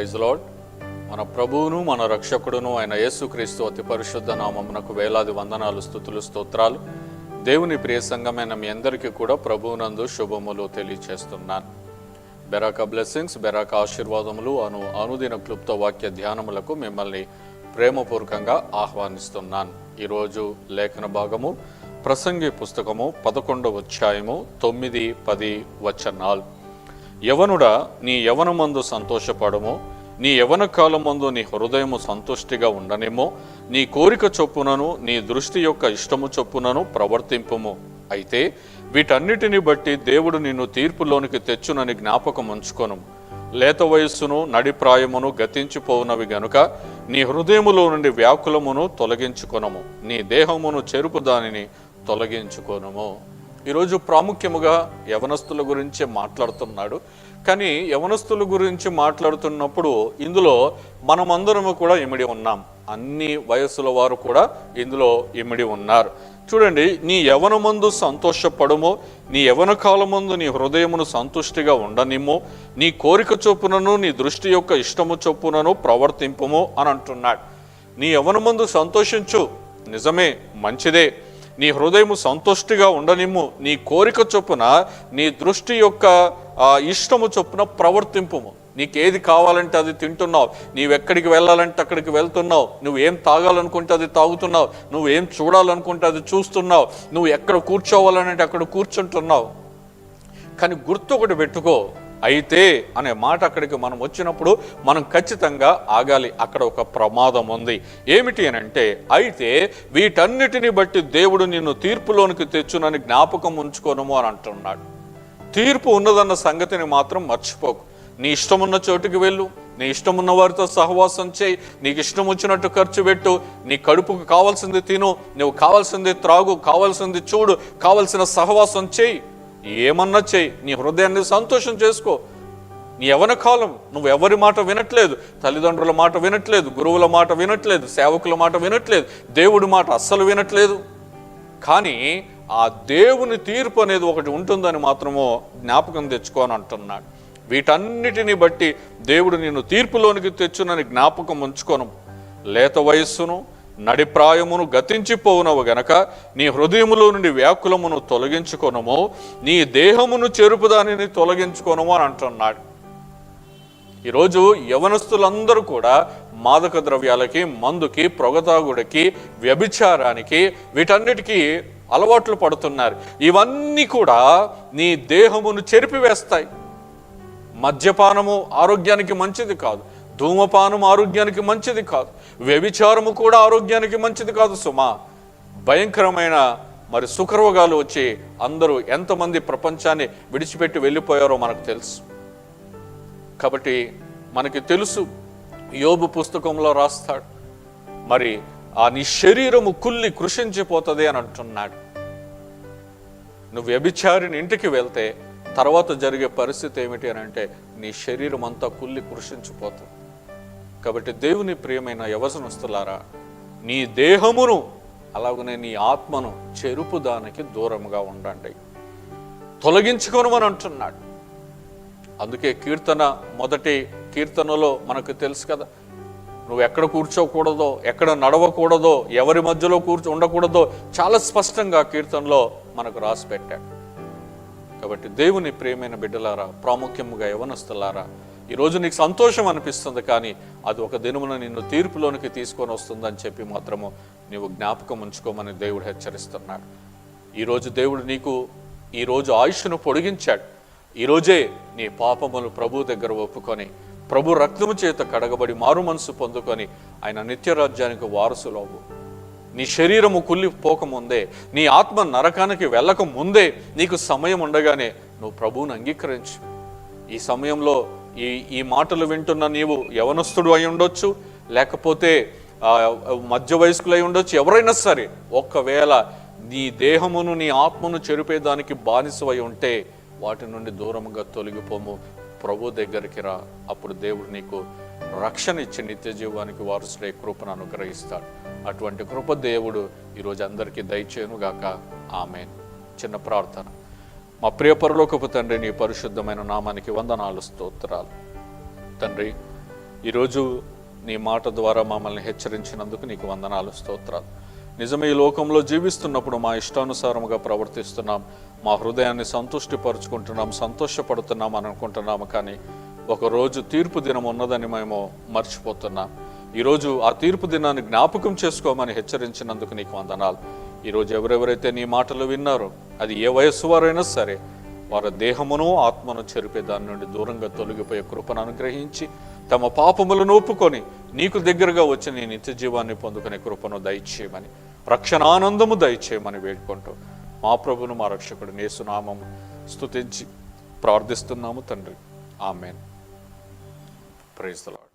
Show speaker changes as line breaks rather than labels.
Praise lord మన ప్రభువును మన రక్షకుడును ఆయన యేసుక్రీస్తు అతి పరిశుద్ధ నామమునకు వేలాది వందనాలు స్థుతులు స్తోత్రాలు. దేవుని ప్రియ సంఘమైన మీ అందరికీ కూడా ప్రభువునందు శుభములు తెలియచేస్తున్నాను. బెరాక బ్లెస్సింగ్స్ బెరాక ఆశీర్వాదములు అను అనుదిన క్లుప్త వాక్య ధ్యానములకు మిమ్మల్ని ప్రేమపూర్వకంగా ఆహ్వానిస్తున్నాను. ఈరోజు లేఖన భాగము ప్రసంగి పుస్తకము పదకొండవ అధ్యాయము తొమ్మిది పది వచనాలు. యవనుడా నీ యవనమందు సంతోషపడము నీ యవన కాలమందు నీ హృదయము సంతుష్టిగా ఉండనేమో నీ కోరిక చొప్పునను నీ దృష్టి యొక్క ఇష్టము చొప్పునను ప్రవర్తింపుము. అయితే వీటన్నిటిని బట్టి దేవుడు నిన్ను తీర్పులోనికి తెచ్చునని జ్ఞాపకం ఉంచుకొను. లేత వయస్సును నడిప్రాయమును గతించిపోవునవి గనుక నీ హృదయములో నుండి వ్యాకులమును తొలగించుకొనము. నీ దేహమును చెరుపు దానిని తొలగించుకొనము. ఈరోజు ప్రాముఖ్యముగా యవనస్తుల గురించి మాట్లాడుతున్నాడు. కానీ యవనస్తుల గురించి మాట్లాడుతున్నప్పుడు ఇందులో మనమందరము కూడా ఇమిడి ఉన్నాం. అన్ని వయస్సుల వారు కూడా ఇందులో ఇమిడి ఉన్నారు. చూడండి నీ యవనమందు సంతోషపడము నీ యవన కాలమందు నీ హృదయమును సంతుష్టిగా ఉండనిమ్ము నీ కోరిక చొప్పునను నీ దృష్టి యొక్క ఇష్టము చొప్పునను ప్రవర్తింపుము అని అంటున్నాడు. నీ యవనమందు సంతోషించు నిజమే మంచిదే. నీ హృదయము సంతుష్టిగా ఉండనిమ్ము. నీ కోరిక చొప్పున నీ దృష్టి యొక్క ఇష్టము చొప్పున ప్రవర్తింపుము. నీకేది కావాలంటే అది తింటున్నావు. నీవెక్కడికి వెళ్ళాలంటే అక్కడికి వెళ్తున్నావు. నువ్వు ఏం తాగాలనుకుంటే అది తాగుతున్నావు. నువ్వు ఏం చూడాలనుకుంటే అది చూస్తున్నావు. నువ్వు ఎక్కడ కూర్చోవాలనంటే అక్కడ కూర్చుంటున్నావు. కానీ గుర్తు ఒకటి పెట్టుకో. అయితే అనే మాట అక్కడికి మనం వచ్చినప్పుడు మనం ఖచ్చితంగా ఆగాలి. అక్కడ ఒక ప్రమాదం ఉంది. ఏమిటి అని అంటే అయితే వీటన్నిటిని బట్టి దేవుడు నిన్ను తీర్పులోనికి తెచ్చునని జ్ఞాపకం ఉంచుకోనము అని అంటున్నాడు. తీర్పు ఉన్నదన్న సంగతిని మాత్రం మర్చిపోకు. నీ ఇష్టమున్న చోటుకి వెళ్ళు. నీ ఇష్టం ఉన్న వారితో సహవాసం చేయి. నీకు ఇష్టం వచ్చినట్టు ఖర్చు పెట్టు. నీ కడుపుకు కావాల్సింది తిను. నువ్వు కావాల్సింది త్రాగు కావాల్సింది చూడు కావాల్సిన సహవాసం చేయి. ఏమన్నా చేయి నీ హృదయాన్ని సంతోషం చేసుకో. నీ ఎవరి కాలం నువ్వు ఎవరి మాట వినట్లేదు. తల్లిదండ్రుల మాట వినట్లేదు. గురువుల మాట వినట్లేదు. సేవకుల మాట వినట్లేదు. దేవుడి మాట అస్సలు వినట్లేదు. కానీ ఆ దేవుని తీర్పు అనేది ఒకటి ఉంటుందని మాత్రమో జ్ఞాపకం తెచ్చుకోని అంటున్నాడు. వీటన్నిటిని బట్టి దేవుడు నిన్ను తీర్పులోనికి తెచ్చునని జ్ఞాపకం ఉంచుకోను. లేత వయస్సును నడిప్రాయమును గతించిపోవునవు గనక నీ హృదయములో నుండి వ్యాకులమును తొలగించుకొనము నీ దేహమును చెరుపు దానిని తొలగించుకొనము అని అంటున్నాడు. ఈరోజు యవనస్తులందరూ కూడా మాదక ద్రవ్యాలకి మందుకి ప్రొగతాగుడికి వ్యభిచారానికి వీటన్నిటికీ అలవాట్లు పడుతున్నారు. ఇవన్నీ కూడా నీ దేహమును చెరిపివేస్తాయి. మద్యపానము ఆరోగ్యానికి మంచిది కాదు. ధూమపానం ఆరోగ్యానికి మంచిది కాదు. వ్యభిచారము కూడా ఆరోగ్యానికి మంచిది కాదు సుమా. భయంకరమైన మరి సుఖరోగాలు వచ్చి అందరూ ఎంతమంది ప్రపంచాన్ని విడిచిపెట్టి వెళ్ళిపోయారో మనకు తెలుసు. కాబట్టి మనకి తెలుసు యోబు పుస్తకంలో రాస్తాడు. మరి ఆ నీ శరీరము కుల్లి కృషించిపోతుంది అని అంటున్నాడు. నువ్వు వ్యభిచారిని ఇంటికి వెళ్తే తర్వాత జరిగే పరిస్థితి ఏమిటి అని అంటే నీ శరీరం అంతా కుల్లి కృషించిపోతుంది. కాబట్టి దేవుని ప్రియమైన యవసనస్తులారా నీ దేహమును అలాగనే నీ ఆత్మను చెరుపు దానికి దూరముగా ఉండండి. తొలగించుకొనమని అంటున్నాడు. అందుకే కీర్తన మొదటి కీర్తనలో మనకు తెలుసు కదా నువ్వు ఎక్కడ కూర్చోకూడదో ఎక్కడ నడవకూడదో ఎవరి మధ్యలో కూర్చో ఉండకూడదో చాలా స్పష్టంగా కీర్తనలో మనకు రాసి పెట్టాడు. కాబట్టి దేవుని ప్రియమైన బిడ్డలారా ప్రాముఖ్యముగా యవనస్తులారా ఈరోజు నీకు సంతోషం అనిపిస్తుంది కానీ అది ఒక దినమున నిన్ను తీర్పులోనికి తీసుకొని వస్తుందని చెప్పి మాత్రము నీవు జ్ఞాపకం ఉంచుకోమని దేవుడు హెచ్చరిస్తున్నాడు. ఈరోజు దేవుడు నీకు ఈరోజు ఆయుష్ను పొడిగించాడు. ఈరోజే నీ పాపములు ప్రభు దగ్గర ఒప్పుకొని ప్రభు రక్తము చేత కడగబడి మారు మనసు పొందుకొని ఆయన నిత్యరాజ్యానికి వారసులవు. నీ శరీరము కుళ్ళిపోకముందే నీ ఆత్మ నరకానికి వెళ్ళక ముందే నీకు సమయం ఉండగానే నువ్వు ప్రభువును అంగీకరించు. ఈ సమయంలో ఈ ఈ మాటలు వింటున్న నీవు యవనస్తుడు అయి ఉండొచ్చు లేకపోతే మధ్య వయస్కులై ఉండొచ్చు ఎవరైనా సరే ఒక్కవేళ నీ దేహమును నీ ఆత్మను చెరిపేదానికి బానిసవై ఉంటే వాటి నుండి దూరంగా తొలగిపోము. ప్రభు దగ్గరికి రా. అప్పుడు దేవుడు నీకు రక్షణ ఇచ్చి నిత్య జీవానికి వారసుడే కృపను అనుగ్రహిస్తాడు. అటువంటి కృప దేవుడు ఈరోజు అందరికీ దయచేయనుగాక. ఆమె చిన్న ప్రార్థన. మా ప్రియ పరలోకపు తండ్రి నీ పరిశుద్ధమైన నామానికి వందనాలు స్తోత్రాలు. తండ్రి ఈరోజు నీ మాట ద్వారా మమ్మల్ని హెచ్చరించినందుకు నీకు వందనాలు స్తోత్రాలు. నిజమే ఈ లోకంలో జీవిస్తున్నప్పుడు మా ఇష్టానుసారముగా ప్రవర్తిస్తున్నాం. మా హృదయాన్ని సంతుష్టిపరుచుకుంటున్నాం సంతోషపడుతున్నాం అని అనుకుంటున్నాము కానీ ఒకరోజు తీర్పు దినం ఉన్నదని మేము మర్చిపోతున్నాం. ఈరోజు ఆ తీర్పు దినాన్ని జ్ఞాపకం చేసుకోమని హెచ్చరించినందుకు నీకు వందనాలు. ఈరోజు ఎవరెవరైతే నీ మాటలు విన్నారో అది ఏ వయస్సు వారైనా సరే వారి దేహమును ఆత్మను చెరిపే దాని నుండి దూరంగా తొలగిపోయే కృపను అనుగ్రహించి తమ పాపములను ఒప్పుకొని నీకు దగ్గరగా వచ్చి నీ నిత్య జీవాన్ని పొందుకునే కృపను దయచేయమని రక్షణ ఆనందము దయచేయమని వేడుకుంటూ మా ప్రభును మా రక్షకుడు నేసునామము స్తుతించి ప్రార్థిస్తున్నాము తండ్రి. ఆమెన్. Praise the lord.